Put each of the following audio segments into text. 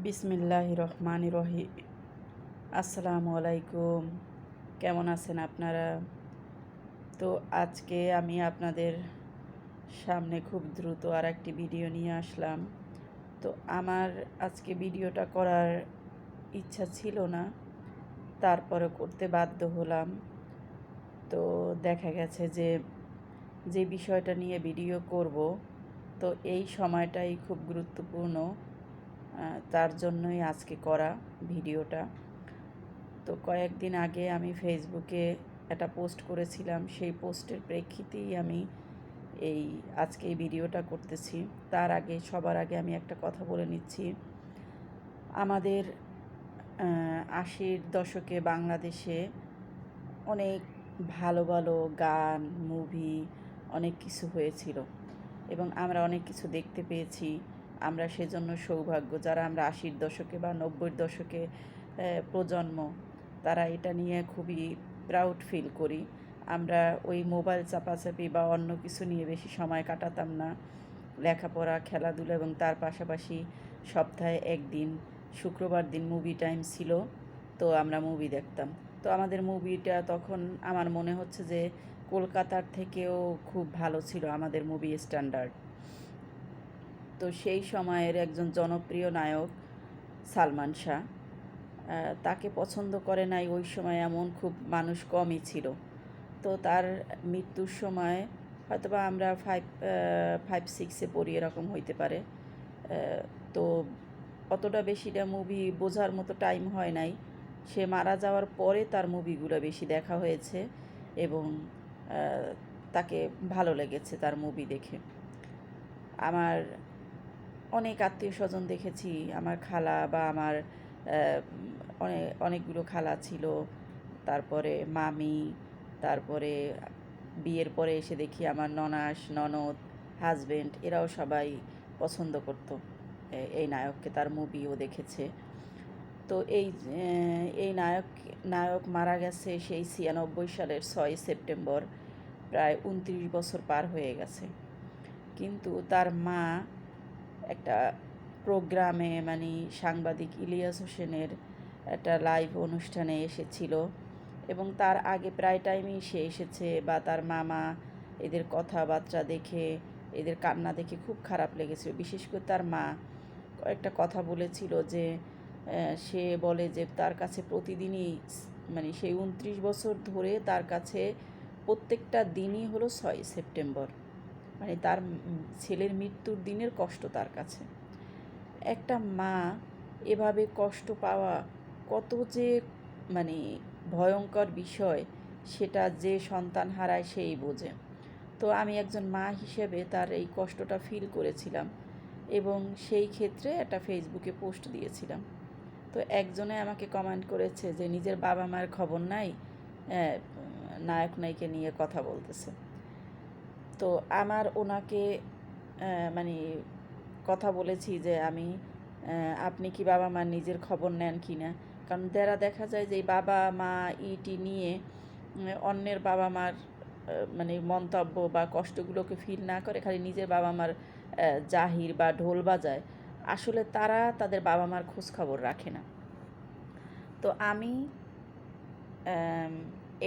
বিসমিল্লাহ রহমান রহি আসসালামু আলাইকুম। কেমন আছেন আপনারা? তো আজকে আমি আপনাদের সামনে খুব দ্রুত আর একটি ভিডিও নিয়ে আসলাম। তো আমার আজকে ভিডিওটা করার ইচ্ছা ছিল না তারপরে করতে বাধ্য হলাম। তো দেখা গেছে যে যে বিষয়টা নিয়ে ভিডিও করব, তো এই সময়টাই খুব গুরুত্বপূর্ণ। তার জন্যই আজকে করা ভিডিওটা। তো কয়েকদিন আগে আমি ফেসবুকে একটা পোস্ট করেছিলাম, সেই পোস্টের প্রেক্ষিতেই আমি এই আজকে এই ভিডিওটা করতেছি। তার আগে, সবার আগে আমি একটা কথা বলে নিচ্ছি। আমাদের আশির দশকে বাংলাদেশে অনেক ভালো ভালো গান, মুভি অনেক কিছু হয়েছিল এবং আমরা অনেক কিছু দেখতে পেয়েছি। আমরা সেজন্য সৌভাগ্য, যারা আমরা আশির দশকে বা নব্বইয়ের দশকে প্রজন্ম, তারা এটা নিয়ে খুবই প্রাউড ফিল করি। আমরা ওই মোবাইল চাপাচাপি বা অন্য কিছু নিয়ে বেশি সময় কাটাতাম না। লেখাপড়া, খেলাধুলা এবং তার পাশাপাশি সপ্তাহে একদিন, শুক্রবার দিন মুভি টাইম ছিল, তো আমরা মুভি দেখতাম। তো আমাদের মুভিটা তখন আমার মনে হচ্ছে যে, কলকাতার থেকেও খুব ভালো ছিল আমাদের মুভি স্ট্যান্ডার্ড তো সেই সময়ের একজন জনপ্রিয় নায়ক সালমান শাহ তাকে পছন্দ করে নাই। ওই সময় এমন খুব মানুষ কমই ছিল। তো তার মৃত্যুর সময় হয়তোবা আমরা ফাইভ ফাইভ সিক্সে পড়ি, এরকম হইতে পারে। তো অতটা বেশিটা মুভি বোঝার মতো টাইম হয় নাই। সে মারা যাওয়ার পরে তার মুভিগুলো বেশি দেখা হয়েছে এবং তাকে ভালো লেগেছে তার মুভি দেখে। আমার অনেক আত্মীয় স্বজন দেখেছি। আমার খালা বা আমার অনেক অনেকগুলো খালা ছিল। তারপরে মামি, তারপরে বিয়ের পরে এসে দেখি আমার ননাস, ননদ হাজবেন্ড এরাও সবাই পছন্দ করতো। এই নায়ককে তার মুভিও দেখেছে। তো এই এই নায়ক নায়ক মারা গেছে সেই ছিয়ানব্বই সালের ছয় সেপ্টেম্বর, প্রায় উনত্রিশ বছর পার হয়ে গেছে। কিন্তু তার মা একটা প্রোগ্রামে মানে সাংবাদিক ইলিয়াস হোসেনের একটা লাইভ অনুষ্ঠানে এসেছিল এবং তার আগে প্রায় টাইমই সে এসেছে বা তার মামা এদের কথাবার্তা দেখে, এদের কান্না দেখে খুব খারাপ লেগেছিল। বিশেষ করে তার মা কয়েকটা কথা বলেছিল যে সে বলে যে তার কাছে প্রতিদিনই মানে সেই উনত্রিশ বছর ধরে তার কাছে প্রত্যেকটা দিনই হলো ছয় সেপ্টেম্বর। মানে তার ছেলের মৃত্যুর দিনের কষ্ট তার কাছে। একটা মা এভাবে কষ্ট পাওয়া কত যে মানে ভয়ঙ্কর বিষয়, সেটা যে সন্তান হারায় সেই বোঝে। তো আমি একজন মা হিসেবে তার এই কষ্টটা ফিল করেছিলাম এবং সেই ক্ষেত্রে একটা ফেসবুকে পোস্ট দিয়েছিলাম। তো একজনে আমাকে কমেন্ট করেছে যে, নিজের বাবা মায়ের খবর নাই নায়ক নায়িকা নিয়ে কথা বলতেছে। তো আমার ওনাকে মানে কথা বলেছি যে আমি আপনি কি বাবা মা নিজের খবর নেন কি না? কারণ যারা দেখা যায় যে বাবা মা ইটি নিয়ে অন্যের বাবা মার মানে মন্তব্য বা কষ্টগুলোকে ফিল না করে খালি নিজের বাবা মার জাহির বা ঢোল বাজায়। আসলে তারা তাদের বাবা মার খোঁজ খবর রাখে না। তো আম,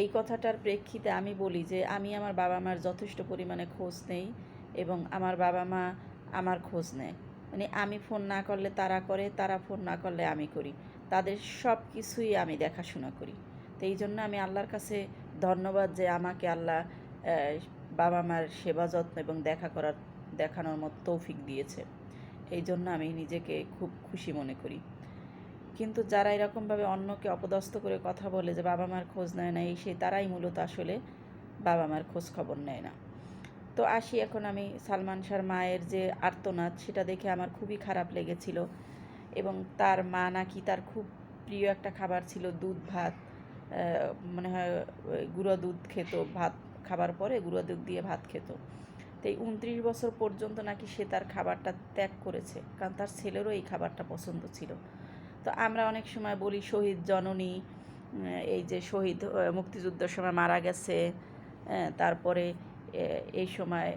এই কথাটার প্রেক্ষিতে আমি বলি যে আমি আমার বাবা মার যথেষ্ট পরিমাণে খোঁজ নেই এবং আমার বাবা মা আমার খোঁজ নেয়। মানে আমি ফোন না করলে তারা করে, তারা ফোন না করলে আমি করি। তাদের সব কিছুই আমি দেখাশোনা করি। তো এই জন্য আমি আল্লাহর কাছে ধন্যবাদ যে আমাকে আল্লাহ বাবা মার সেবা যত্ন এবং দেখা করার, দেখানোর মতো তৌফিক দিয়েছে। এই জন্য আমি নিজেকে খুব খুশি মনে করি। কিন্তু যারা এরকমভাবে অন্যকে অপদস্থ করে কথা বলে যে বাবা মার খোঁজ নেয় না, এই সেই তারাই মূলত আসলে বাবা মার খোঁজ খবর নেয় না। তো আসি এখন আমি সালমান শাহর মায়ের যে আর্তনাদ, সেটা দেখে আমার খুবই খারাপ লেগেছিল এবং তার মা নাকি তার খুব প্রিয় একটা খাবার ছিল দুধ ভাত মনে হয় গুঁড়ো দুধ খেত, ভাত খাবার পরে গুঁড়ো দুধ দিয়ে ভাত খেত। তো এই উনত্রিশ বছর পর্যন্ত নাকি সে তার খাবারটা ত্যাগ করেছে, কারণ তার ছেলেরও এই খাবারটা পছন্দ ছিল। তো আমরা অনেক সময় বলি শহীদ জননী এই যে শহীদ মুক্তিযুদ্ধের সময় মারা গেছে তারপরে এই সময়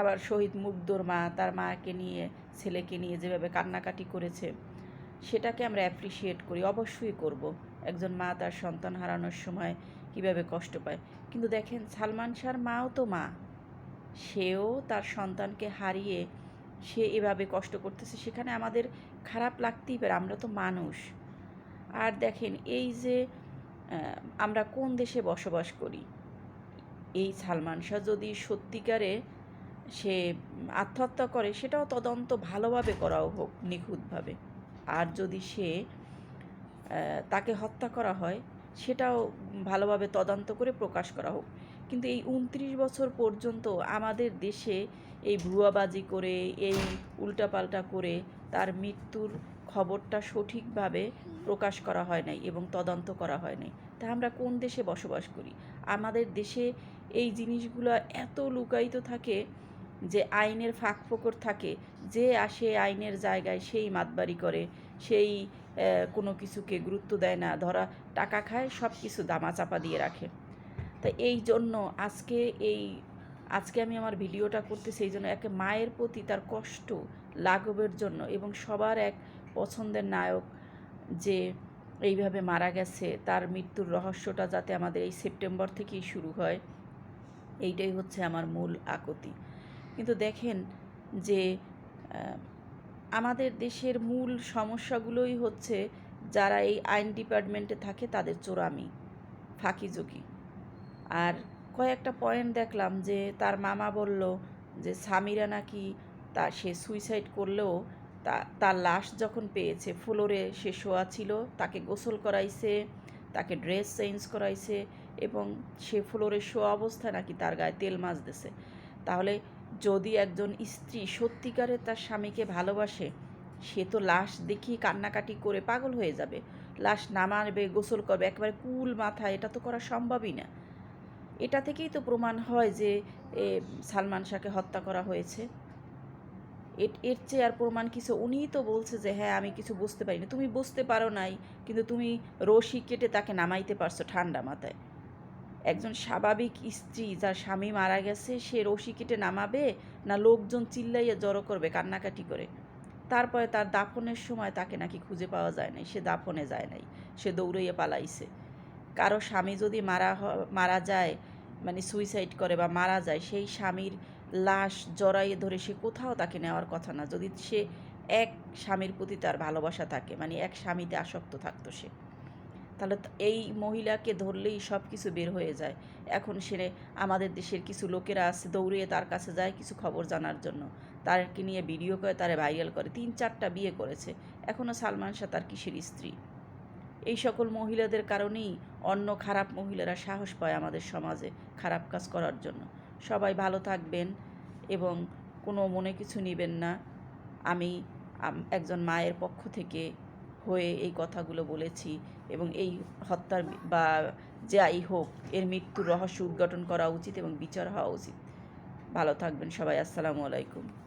আবার শহীদ মুগ্ধর মা তার মাকে নিয়ে, ছেলেকে নিয়ে যেভাবে কান্নাকাটি করেছে, সেটাকে আমরা অ্যাপ্রিসিয়েট করি, অবশ্যই করব। একজন মা তার সন্তান হারানোর সময় কীভাবে কষ্ট পায়। কিন্তু দেখেন, সালমান শাহর মাও তো মা। সেও তার সন্তানকে হারিয়ে সে এভাবে কষ্ট করতেছে, সেখানে আমাদের খারাপ লাগতেই পারে, আমরা তো মানুষ। আর দেখেন, এই যে আমরা কোন দেশে বসবাস করি? এই সালমান শাহ যদি সত্যিকারে সে আত্মহত্যা করে, সেটাও তদন্ত ভালোভাবে করাও হোক, নিখুঁতভাবে। আর যদি সে তাকে হত্যা করা হয়, সেটাও ভালোভাবে তদন্ত করে প্রকাশ করা হোক। কিন্তু এই উনত্রিশ বছর পর্যন্ত আমাদের দেশে এই ভুয়াবাজি করে, এই উল্টাপাল্টা করে তার মৃত্যুর খবরটা সঠিকভাবে প্রকাশ করা হয় নাই এবং তদন্ত করা হয় নাই। তা আমরা কোন দেশে বসবাস করি? আমাদের দেশে এই জিনিসগুলো এত লুকায়িত থাকে যে আইনের ফাঁক ফোকর থাকে, যে আসে আইনের জায়গায় সেই মাতবাড়ি করে, সেই কোনো কিছুকে গুরুত্ব দেয় না, ধরা, টাকা খায় সব কিছু দামাচাপা দিয়ে রাখে। তা এই জন্য আজকে এই, আজকে আমি আমার ভিডিওটা করতে সেই জন্য এক মায়ের প্রতি তার কষ্ট লাঘবের জন্য এবং সবার এক পছন্দের নায়ক যে এইভাবে মারা গেছে, তার মৃত্যুর রহস্যটা যাতে আমাদের এই সেপ্টেম্বর থেকেই শুরু হয়, এইটাই হচ্ছে আমার মূল আকতি। কিন্তু দেখেন যে আমাদের দেশের মূল সমস্যাগুলোই হচ্ছে যারা এই আইন ডিপার্টমেন্টে থাকে তাদের চোরামি ফাঁকিঝুঁকি আর কয়েকটা পয়েন্ট দেখলাম যে, তার মামা বলল যে, সামিরা নাকি তা সে সুইসাইড করলেও তা, তার লাশ যখন পেয়েছে, ফ্লোরে সে শোয়া ছিল, তাকে গোসল করাইছে, তাকে ড্রেস চেঞ্জ করাইছে এবং সে ফ্লোরে শোয়া অবস্থায় নাকি তার গায়ে তেল মাজতেছে তাহলে যদি একজন স্ত্রী সত্যিকারে তার স্বামীকে ভালোবাসে, সে তো লাশ দেখি কান্নাকাটি করে পাগল হয়ে যাবে। লাশ নামাবে গোসল করবে, একেবারে কুল মাথা এটা তো করা সম্ভবই না। এটা থেকেই তো প্রমাণ হয় যে সালমান শাহকে হত্যা করা হয়েছে। এর- চেয়ে আর প্রমাণ কিছু, উনিই তো বলছে যে হ্যাঁ আমি কিছু বুঝতে পারিনি। তুমি বুঝতে পারো নাই, কিন্তু তুমি রশি কেটে তাকে নামাইতে পারছ ঠান্ডা মাথায়। একজন স্বাভাবিক স্ত্রী যার স্বামী মারা গেছে, সে রশি কেটে নামাবে না লোকজন চিল্লাইয়া জড়ো করবে কান্নাকাটি করে? তারপরে তার দাফনের সময় তাকে নাকি খুঁজে পাওয়া যায় নাই, সে দাফনে যায় নাই, সে দৌড়াইয়া পালাইছে। কারও স্বামী যদি মারা মারা যায় মানে সুইসাইড করে বা মারা যায়, সেই স্বামীর লাশ জড়াইয়ে ধরে সে কোথাও তাকে নেওয়ার কথা না। যদি সে এক স্বামীর প্রতি তার ভালোবাসা থাকে মানে এক স্বামীতে আসক্ত থাকতো সে, তাহলে এই মহিলাকে ধরলেই সব কিছু বের হয়ে যায়। এখন সে আমাদের দেশের কিছু লোকেরা আছে দৌড়িয়ে তার কাছে যায় কিছু খবর জানার জন্য। তারকে নিয়ে ভিডিও করে, তারে ভাইরাল করে। তিন চারটা বিয়ে করেছে। এখনও সালমান শাহ তার কিসের স্ত্রী? এই সকল মহিলাদের কারণেই অন্য খারাপ মহিলারা সাহস পায় আমাদের সমাজে খারাপ কাজ করার জন্য। সবাই ভালো থাকবেন এবং কোনো মনে কিছু নেবেন না। আমি একজন মায়ের পক্ষ থেকে হয়ে এই কথাগুলো বলেছি এবং এই হত্যার বি- যাই হোক, এর মৃত্যুর রহস্য উদ্ঘাটন করা উচিত এবং বিচার হওয়া উচিত। ভালো থাকবেন সবাই। আসসালামু আলাইকুম।